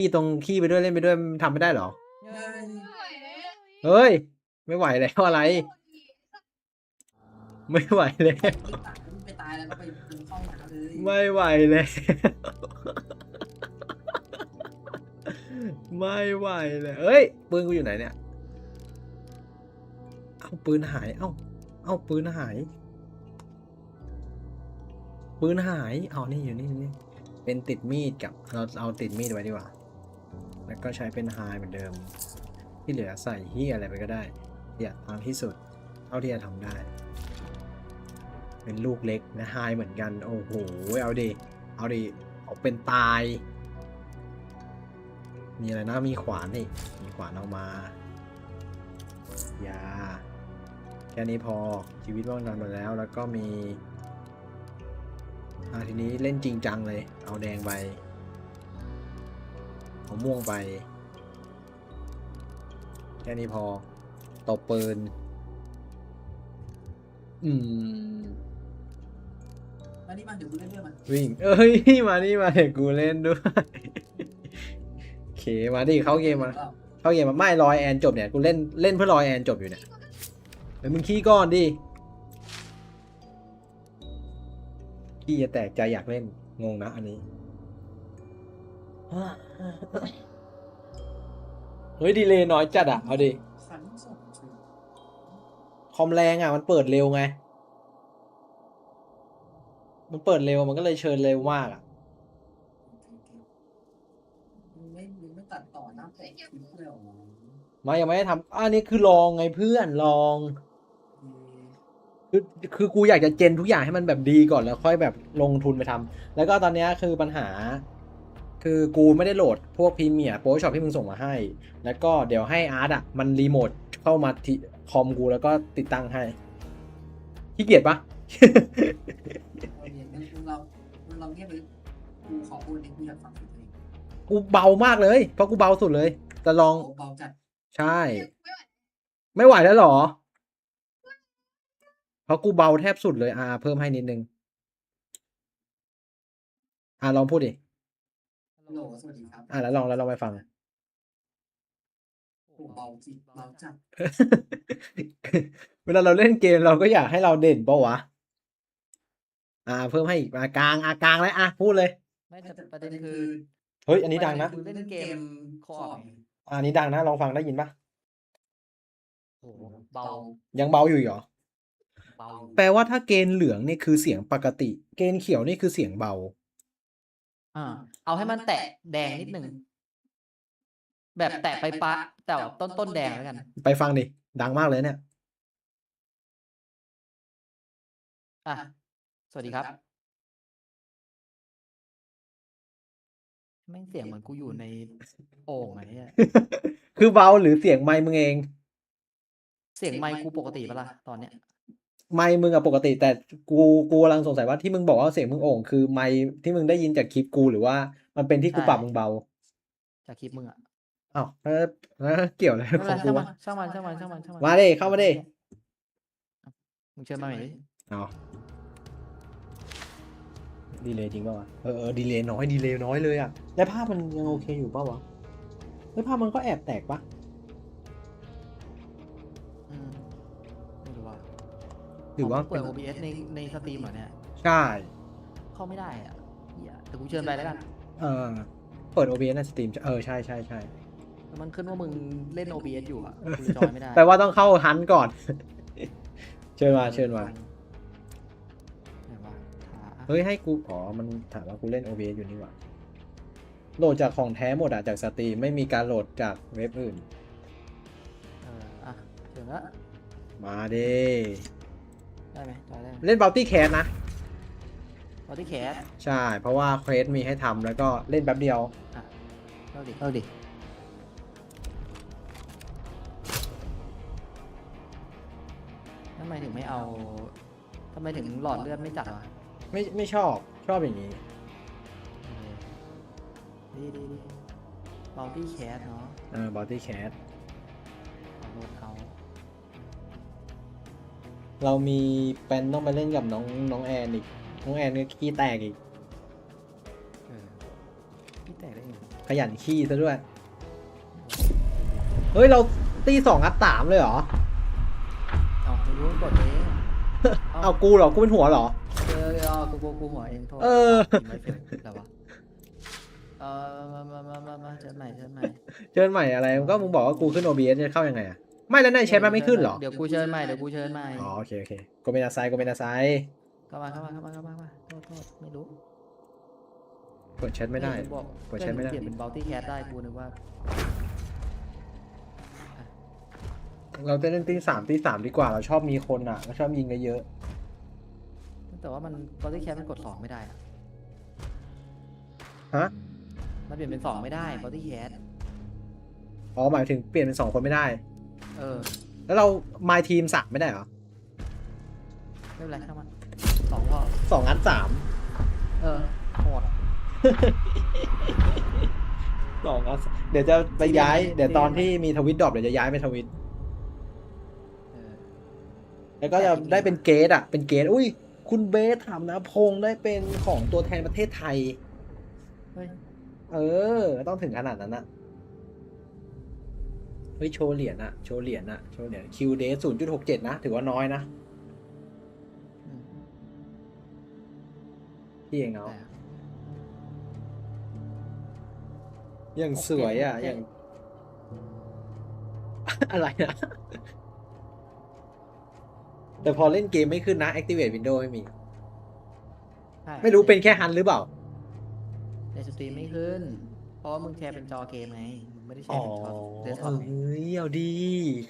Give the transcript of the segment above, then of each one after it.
ขี้ตรงขี้ไปด้วยเล่นไปด้วยมันทำไม่ได้เหรอ เฮ้ยเฮ้ยไม่ไหวแล้วอะไร ไม่ไหวแล้ว ไปตายแล้วก็ไปกินข้าวหนาเลยไม่ไหวแล้ว ไม่ไหวเลยเอ้ย ปืนกูอยู่ไหนเนี่ย เอ้าปืนหาย เอ้าเอ้าปืนหาย ปืนหาย เอานี่อยู่นี่อยู่นี่ เป็นติดมีดกับ เราเอาติดมีดไว้ดีกว่า แล้วก็ใช้เป็นไฮเหมือนเดิม ที่เหลือใส่เฮียอะไรไปก็ได้อย่าทำที่สุด เท่าที่จะทำได้ เป็นลูกเล็กนะไฮเหมือนกัน โอ้โห เอาดิ เอาดิเอาเป็นตาย มีอะไรนะ มีขวานนี่ มีขวานเอามา ยา แค่นี้พอ ชีวิตว่างดันมาแล้ว แล้วก็มีอ่าทีนี้เล่นจริงจังเลย เอาแดงไป เอาม่วงไป แค่นี้พอตบปืน อืม มานี่มาเดี๋ยวกูเล่นเรื่องมันวิ่ง เอ้ย มานี่มาเดี๋ยวกูเล่นด้วยโอเค มาดิเข้าเกมมา เข้าเกมมา ไม่รอยแอนจบเนี่ย กูเล่นเล่นเพื่อรอยแอนจบอยู่เนี่ยเฮ้ยมึงขี้ก้อนดิขี้จะแตกใจอยากเล่น งงนะอันนี้ เฮ้ย ดีเลยน้อยจัดอะ เอาดิขันส่งถึงคอมแรงอะ มันเปิดเร็วไง มันเปิดเร็วมันก็เลยเชิญเร็วมากอะ มึงไม่มึงไม่ตัดต่อน้ำแตกคลิปเลยเหรอไม่ยังไม่ได้ทำอันนี้คือลองไงเพื่อนลองคือคือกูอยากจะเจนทุกอย่างให้มันแบบดีก่อนแล้วค่อยแบบลงทุนไปทำแล้วก็ตอนเนี้ยคือปัญหา คือกูไม่ได้โหลดพวกพรีเมียร์โปรช็อปที่มึงส่งมาให้ แล้วก็เดี๋ยวให้อาร์ตอะ มันรีโมทเข้ามาที่คอมกูแล้วก็ติดตั้งให้ขี้เกียจปะเอาเนี่ยงั้นมึงเรามึงเราเงียบไปกูขอพูดเองกูอยากฟังเสียงตัวเองกูเบามากเลย เพราะกูเบาสุดเลย แต่ลองโอ้เบาจัดใช่ ไม่ไหวแล้วเหรอ เพราะกูเบาแทบสุดเลย อ่า เพิ่มให้นิดนึง อ่าลองพูดดิฮัล โหลสวัสดีครับอ่าแล้วลองแล้วลองไปฟัง โอ้เบาจริงเบาจัดเวลาเราเล่นเกมเราก็อยากให้เราเด่นปะวะ อ่า เพิ่มให้อีกมากลางอ่ากลางเลยอะพูดเลย ไม่แต่ประเด็นคือเฮ้ย อันนี้ดังนะ คือเล่นเกมโคออปอะอันนี้ดังนะลองฟังได้ยินปะโอ้โหเบายังเบาอยู่อีกเหรอ เบาแปลว่าถ้าเกณฑ์เหลืองนี่คือเสียงปกติ เกณฑ์เขียวนี่คือเสียงเบา อ่าเอาให้มันแตะแดงนิดหนึ่ง แบบแตะไปปะแต่ว่าต้นต้นแดงแล้วกัน ไปฟังดิ ดังมากเลยเนี่ย อะ สวัสดีครับแม่งเสียงเหมือนกูอยู่ในโอ่งอะไรเนี่ยคือเบาหรือเสียงไมค์มึงเอง เสียงไมค์กูปกติปะล่ะตอนเนี้ย ไมค์มึงอะปกติ แต่กูกูกำลังสงสัยว่าที่มึงบอกว่าเสียงมึงโอ่งคือไมค์ที่มึงได้ยินจากคลิปกูหรือว่ามันเป็นที่กูใช่ปรับมึงเบาจากคลิปมึงอะอ้าวแล้วแล้วเกี่ยวอะไรไม่ขเป็อนงไรกูช่างมันวะช่างมันช่างมันช่างมันช่างมันมาดิเข้ามาดิมึงเชิญมาหน่อยดิเอาดีเลยจริงป่าวะเออเออดีเลยน้อยดีเลยน้อยเลยอะแล้วภาพมันยังโอเคอยู่ป่าวะเฮ้ยภาพมันก็แอบแตกปะ หรือว่าเปิเป็ดน OBS ในในสตรีมเหรอเนี่ย ใช่เข้าไม่ได้อะเหี้ยแต่กูเชิญไปแล้วกันเออเปิด OBS ในสตรีมเออใช่ใช่ใช่แต่มันขึ้นว่ามึงเล่น OBS อยู่อะกูจอยไม่ได้แปลว่าต้องเข้าฮันต์ก่อน เชิญมาเชิญมาไหนวะหาเฮ้ยให้กูอ๋อมันถามว่ากูเล่น OBS อยู่นี่หว่าโหลดจากของแท้หมดอะจากสตรีมไม่มีการโหลดจากเว็บอื่น เอออะเชิญละ มาเด้ ได้ไหมจอยได้ไหมเล่น Bounty Cat นะ บอดี้แคสใช่ เพราะว่าเควสมีให้ทำแล้วก็เล่นแป๊บเดียว เล่าดิเล่าดิทำไมถึงไม่เอาทำไมถึงหลอดเลือดไม่จัดวะไม่ไม่ชอบชอบอย่างนี้ ดีดีดีบอดี้แคสเนาะเออ Bounty Cat ขอ เรามีแปนต้องไปเล่นกับน้องน้องแอนอีก น้องแอนก็ขี้แตกอีก เออพี่แตกได้ยังไงขยันขี้ซะด้วย เฮ้ย เราตีสองอัดสามเลยเหรอ เอาไม่รู้กดเองเอากูเหรอ กูเป็นหัวเหรอ เออเอากูกูกูหัวเองโทษเออไม่เป็นไรวะเออมามามามามาเชิญใหม่เชิญใหม่เชิญใหม่อะไรก็มึงบอกว่ากูขึ้น OBS จะเข้ายังไงอะ ไม่แล้วในแชทมันไม่ขึ้นเหรอ เดี๋ยวกูเชิญใหม่เดี๋ยวกูเชิญใหม่อ๋อโอเคโอเคกูเป็นอาไซกูเป็นอาไซเข้ามาเข้ามาเข้ามาเข้ามาเข้ามาโทษโทษไม่รู้กดแชทไม่ได้ บอกกดแชทไม่ได้ เปลี่ยนเป็นเบลตี้แคสได้กูนึกว่าเราจะเล่นตีสามตีสามดีกว่าเราชอบมีคนอะเราชอบยิงเยอะแต่ว่ามันเบลตี้แคสมันกดสองไม่ได้อะๆฮะมันเปลี่ยนเป็นสองไม่ได้เบลตี้แคสอ๋อหมายถึงเปลี่ยนเป็นสองคนไม่ได้ เออแล้วเรา my team สามไม่ได้เหรอไม่เป็นไรช่างมันสองพอสองอัดสามเออโหดสองอัดเดี๋ยวจะไปย้ายที่เรียนไหมเดี๋ยวตอนที่มีทวิตดรอปเดี๋ยวจะย้ายไปทวิต เออแล้วก็จะได้เป็นเกตอะ เป็นเกตอุ้ย คุณเบสถามนะพงษ์ได้เป็นของตัวแทนประเทศไทย เฮ้ย เออ ต้องถึงขนาดนั้นอะ เฮ้ยโชว์เหรียญอะโชว์เหรียญอะโชว์เหรียญคิวเดศูนย์จุดหกเจ็ดนะ ถือว่าน้อยนะอืมพี่เองเอาแต่อย่างสวยอะโอเคอย่าง อะไรนะ แต่พอเล่นเกมไม่ขึ้นนะ Activate Windows ไม่มีใช่ไม่รู้เป็นแค่ฮันหรือเปล่า ในสตรีมไม่ขึ้น เพราะว่ามึงแชร์เป็นจอเกมไงมึง ไม่ได้แชอ๋อร์เป็นจอเดสก์ท็อปไงเอ้ยเอาดี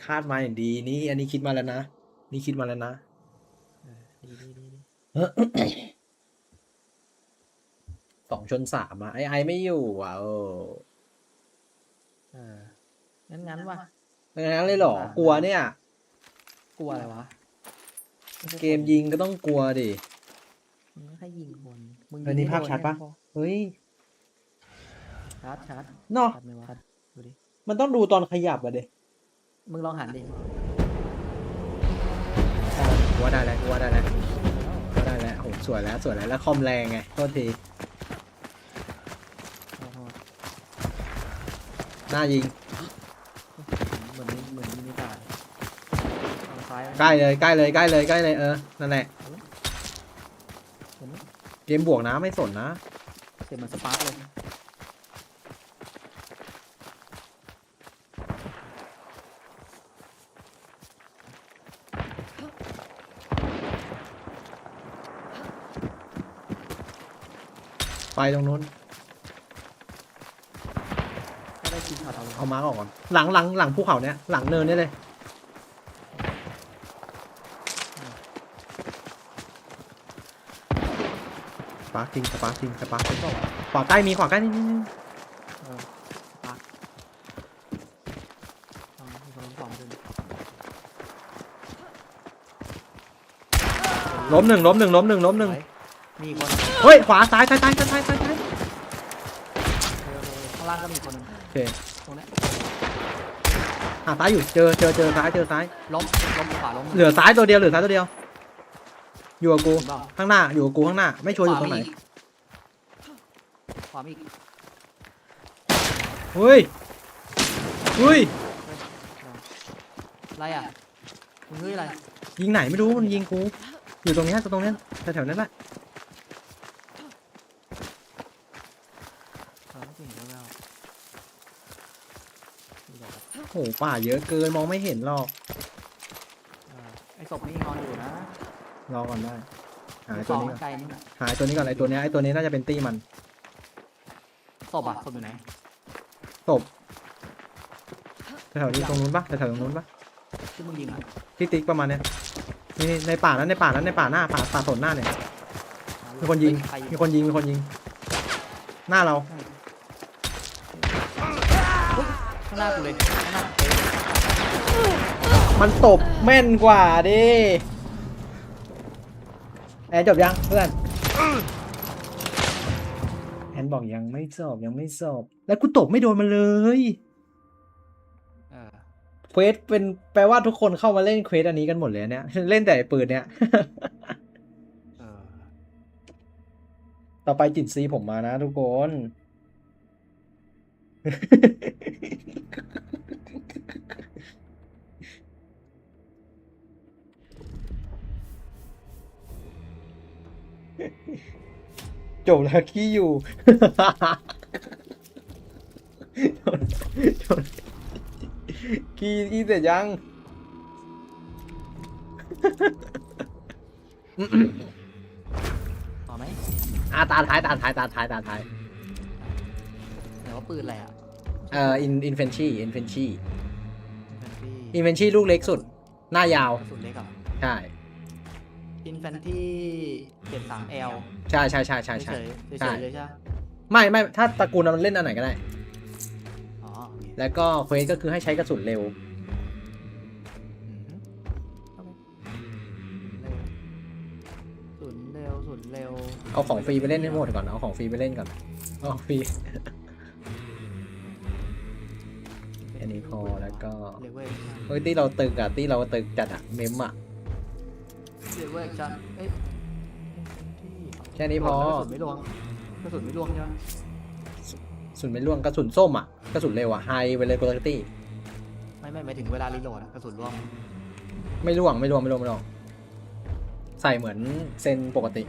คาดมาอย่างดีนี่อันนี้คิดมาแล้วนะ นี่คิดมาแล้วนะเออดีดีดีดีสองชนสามอะไอไอไม่อยู่อะเออเอองั้นงั้นว่ะงั้นเลยเหรอกลัวเนี่ย กลัวอะไรวะไใช่เกมยิงก็ต้องกลัวดิมึงไม่ค่อยยิงคนมึงเออนี่ยิงภาพชัดปะไม่โนเฮ้ยชัดชัดเนาะชัดไห มวะดูดิมันต้องดูตอนขยับอะเด็มึงลองหันดิว่าได้แล้วว่าได้แล้วว่าได้แล้วโอ้โหสวยแล้วสวยแล้วแล้วคอมแรงไงโทษทีเอาเอาหน้ายิงเหมือนเหมือนมินิตาทางซ้ายใกล้เลยใกล้เลยใกล้เลยใกล้เลยเออนั่นแหละเห็นไหมเกมบวกนะไม่สนนะเสียงเหมือนสปาร์กเลย ตรงนู้นถ้าได้กินช็อตเอาเลยเอามาร์กออกก่อน หลังหลังหลังภูเขาเนี้ยหลังเนินเนี้ยเลย สปาร์คจริงสปาร์คจริงสปาร์คจริงขวาใกล้มีขวาใกล้นี่นี่นี่เออสปาร์กเอามีคนสองคนล้มหนึ่งล้มหนึ่งล้มหนึ่งล้มหนึ่ง สวยมีอีกคน เฮ้ยขวาซ้ายซ้ายซ้ายซ้ายซ้ายซ้ายซ้ายเออเออข้างล่างก็มีอีกคนหนึงโอเคตรงเนี้ยหาซ้ายอยู่เจอเจอเจอซ้ายเจอซ้ายล้มล้มขวาล้มเหลือซ้ายตัวเดียวเหลือซ้ายตัวเดียว อยู่กับกูเห็นเปล่าข้างหน้าอยู่กับกูข้างหน้า ไม่ชัวร์อยู่ตรงไหนขวามีอีกเฮ้ยเฮ้ยอะไรอะมึงเฮ้ยอะไรยิงไหนไม่รู้มันยิงกูอยู่ตรงเนี้ยตรงเนี้ยแถวๆนั้นแหละ เออไม่เห็นแล้วนี่แบบ โอ้โหป่าเยอะเกินมองไม่เห็นหรอกเออไอ้ศพนี่นอนอยู่นะรอก่อนได้ หาไอ้สตัวองนี้ก่อนไกลนี่นะหาไอ้ตัวนี้ก่อนไอ้ตัวเนี้ยไอ้ตัวนี้น่าจะเป็นตี้มันศพอะศพอยู่ไหนศพแถวๆนี้ตรงนู้นปะแถวๆตรงนู้นปะที่มึงยิงอะที่ติ๊กประมาณเนี้ยนี่ในป่านั้นในป่านั้นในป่าหน้าป่าป่าสนหน้าเนี่ย มีคนยิงใครมีคนยิงมีคนยิง หน้าเรา ข้างหน้ากูเลยข้างหน้าเป๊ะมันตบแม่นกว่าดิแอนจบยังเพื่อนแอนบอกยังไม่จบยังไม่จบแล้วกูตบไม่โดนมันเลยเออเควสเป็นแปลว่าทุกคนเข้ามาเล่นเควสอันนี้กันหมดเลยเนี่ย เล่นแต่ไอ้ปืนเนี่ย เออต่อไปจิตซีผมมานะทุกคน จบแล้วขี้อยู่จบขี้ขี้เสร็จยัง ต่อไหมอ่าตาท้ายตาท้ายตาท้ายตาท้ายแต่ว่าปืนอะไรอะเอ่ออินอินเฟนชี่อินเฟนชี่อินแฟนที่อินเฟนชี่ลูกเล็กสุด หน้ายาว กระสุนเล็กเหรอะใช่ อินแฟนที่เจ็ดสามเอลใช่ใช่ใช่ใช่เฉใช่ยๆใช่ เฉยๆเลยใช่ไหมไม่ไม่ถ้าตระกูลนั้นมันเล่นอันไหนก็ได้ อ๋อโอเคแล้วก็เควสก็คือให้ใช้กระสุนเร็ว อืมโอเคเร็วสุนเร็วสุนเร็วเอาของฟรีไปเล่นให้หมดก่อน เอาของฟรีไปเล่นก่อนเอาของฟรี อันนี้พอแล้วก็ เลเวลเฮ้ยที่เราตึกอะที่เราตึกจัดอะเมมอะ เลเวลจันเอ้ยแค่นี้พอกระสุนไม่ลวงกระสุนไม่ลวงใช่ไหมกระสุนไม่ล่วงกระสุนส้มอะกระสุนเร็วอะไฮไปเลยโกลตี้ไม่ไม่ไม่ถึงเวลารีโหลดอะกระสุนร่วงไม่ล่วงไม่ล่วงไม่ล่วงไม่ล่วงใส่เหมือนเซนปกติ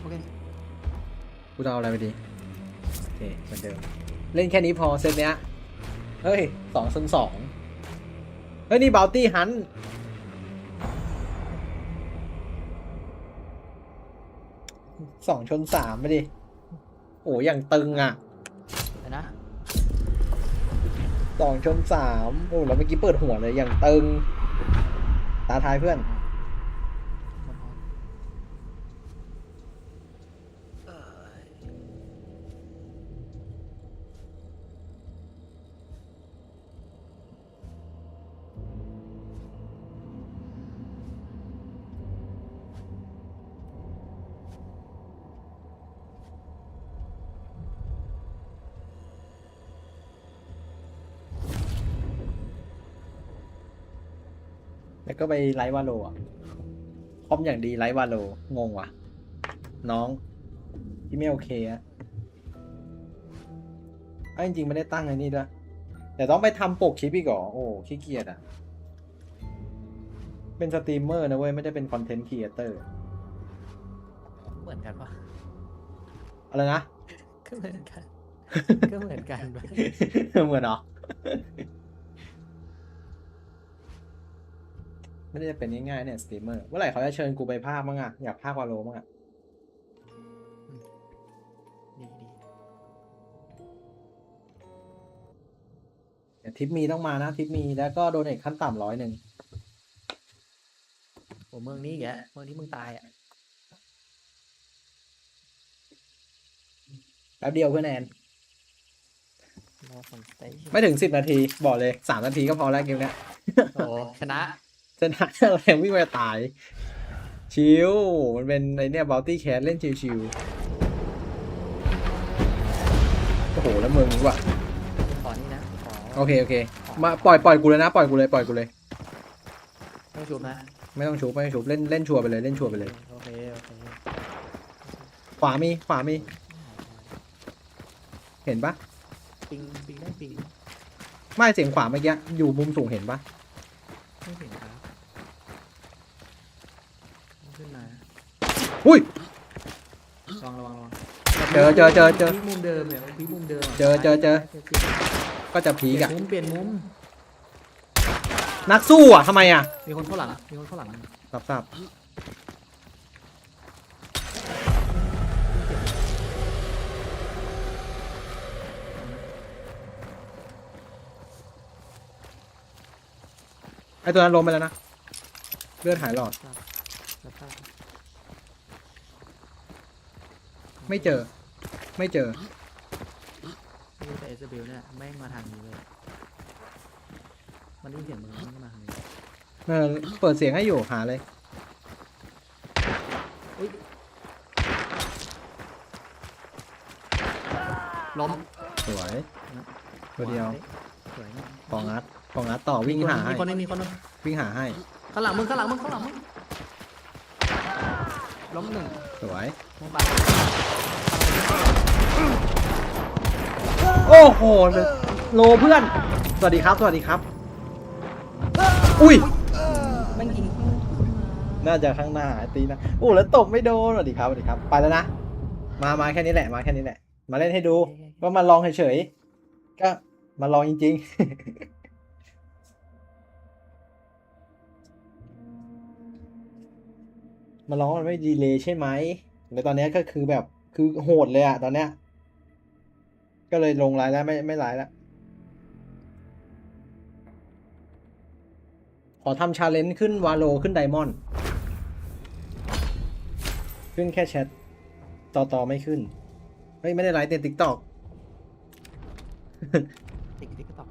โอเคกูจะเอาอะไรไปดีโอเคเหมือนเดิมเล่นแค่นี้พอเซตเนี้ยเฮ้ยสองชนสองเฮ้ยนี่บ o ลตี้ฮัน สองชนสามไปดิ โอ้ยอย่างตึงอะเดี๋ยวนะสองชนสามโอ้แล้วเมื่อกี้เปิดหัวเลยอย่างตึง ตาทายเพื่อน แล้วก็ไปไลฟ์วาโลอะคอมอย่างดีไลฟ์วาโลงงว่ะ น้องที่ไม่โอเคอะอ้าวจริงๆไม่ได้ตั้งไอ้นี่ด้วยแต่ต้องไปทำปกคลิปอีกเหรอโอ้ขี้เกียจอะ เป็นสตรีมเมอร์นะเว้ย ไม่ได้เป็นคอนเทนต์ครีเอเตอร์เหมือนกันปะอะไรนะ ก็เหมือนกัน ก็เหมือนกันปะเหมือนเหรอ ไม่ได้เป็นง่ายๆเนี่ยสตรีมเมอร์เมื่อไหร่เขาจะเชิญกูไปภาคบ้างอะอยากภาควาโลบ้างอะดีดีเดี๋ยวทิปมีต้องมานะทิปมีแล้วก็โดเนทขั้นต่ำร้อยหนึ่งโอ้เมืองนี้แกเมืองที่มึงตายอะแป๊บเดียวเพื่อนแอนรอฟังสเตชันไม่ถึงสิบนาทีบอกเลยสามนาทีก็พอแล้วเกมเนี้ยโอ้ชนะ ชนะอะไรวิ่งไปตาย ชิว มันเป็นไอเนี่ยบัลตี้แคสเล่นชิวๆ โอ้โห แล้วมึงว่ะ ขอนี่นะขอโอเค โอเค มาปล่อยปล่อยกูเลยนะ ปล่อยกูเลย ปล่อยกูเลย ไม่ชุบนะไม่ต้องชุบไม่ต้องชุบเล่นเล่นชัวร์ไปเลย เล่นชัวร์ไปเลย โอเคโอเคขวามี ขวามี เห็นปะปิงปิงได้ปิงไม่เสียงขวาเมื่อกี้ อยู่มุมสูงเห็นปะไม่เห็นครับ ขึ้นมาอุ้ยระวังระวังระวังเจอเจอเจอเจอพีคมุมเดิมเนี่ยพีคมุมเดิมะเจอเจอเจอ ก็จะพีเปกลี่ยอะนมุมเปลี่ยนมุมนักสู้อะทำไมอะมีคนเข้าหลังมีคนเข้าหลังรับทราบไอตัวนั้นล้มไปแล้วนะ เลือดหายหลอดแล้วก็ ไม่เจอ ไม่เจอ นี่แต่เอสเบลเนี่ยแม่งมาทางนี้เลย มันได้ยินเสียงมึงมันก็มาทางนี้เออเปิดเสียงให้อยู่หาเลย ล้มสวย ตัวเดียวสวยมากปองงัดปองงัดต่อวิ่งหาให้มีคนนึงมีคนนึงวิ่งหาให้ ข้างหลังมึงข้างหลังมึงข้างหลังมึงล้มหนึ่งสวยลงไป โอ้โหเลยโลเพื่อน สวัสดีครับ สวัสดีครับ อุ้ยมันยิงน่าจะข้างหน้าตีนะโอ้แล้วตบไม่โดนสวัสดีครับสวัสดีครับ ไปแล้วนะ มามาแค่นี้แหละ มาแค่นี้แหละ มาเล่นให้ดู ก็มาลองเฉยๆ ก็มาลองจริง ๆมาลองมันไม่ดีเลยใช่ไหมแล้วตอนนี้ก็คือแบบ คือโหดเลยอะตอนเนี้ย ก็เลยลงไลน์แล้วไม่ไม่ไลน์แล้ว ขอทำชาเลนจ์ขึ้นวาโลขึ้นไดมอนด์ขึ้นแค่แชท ต่อต่อไม่ขึ้น เฮ้ย ไม่ได้ไลฟ์เต็มติ๊กตอกติ๊กติ๊กตอก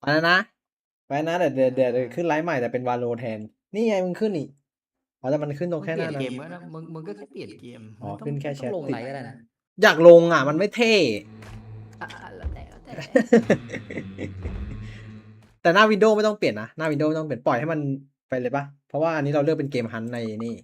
ไปแล้วนะ ไปนะเดี๋ยวเดี๋ยวเดี๋ยวเดี๋ยวขึ้นไลฟ์ใหม่แต่เป็นวาโลแทน นี่ไงมึงขึ้นอีก อ๋อแต่มันขึ้นตรงแค่หเปลี่นั้ยนนเกมนะก็นะมึงมึงก็แค่เปลี่ยนเกมอ๋อต้งขึ้นแค่แชทต้องลงติดไหนก็ได้นะอยากลงอะ มันไม่เท่ อะอะแล้วแต่แล้วแต่แต่หน้าวินโดว์ไม่ต้องเปลี่ยนนะ หน้าวินโดว์ไม่ต้องเปลี่ยนปล่อยให้มันไปเลยปะเพราะว่าอันนี้เราเลือกเป็นเกมฮันต์ในนี่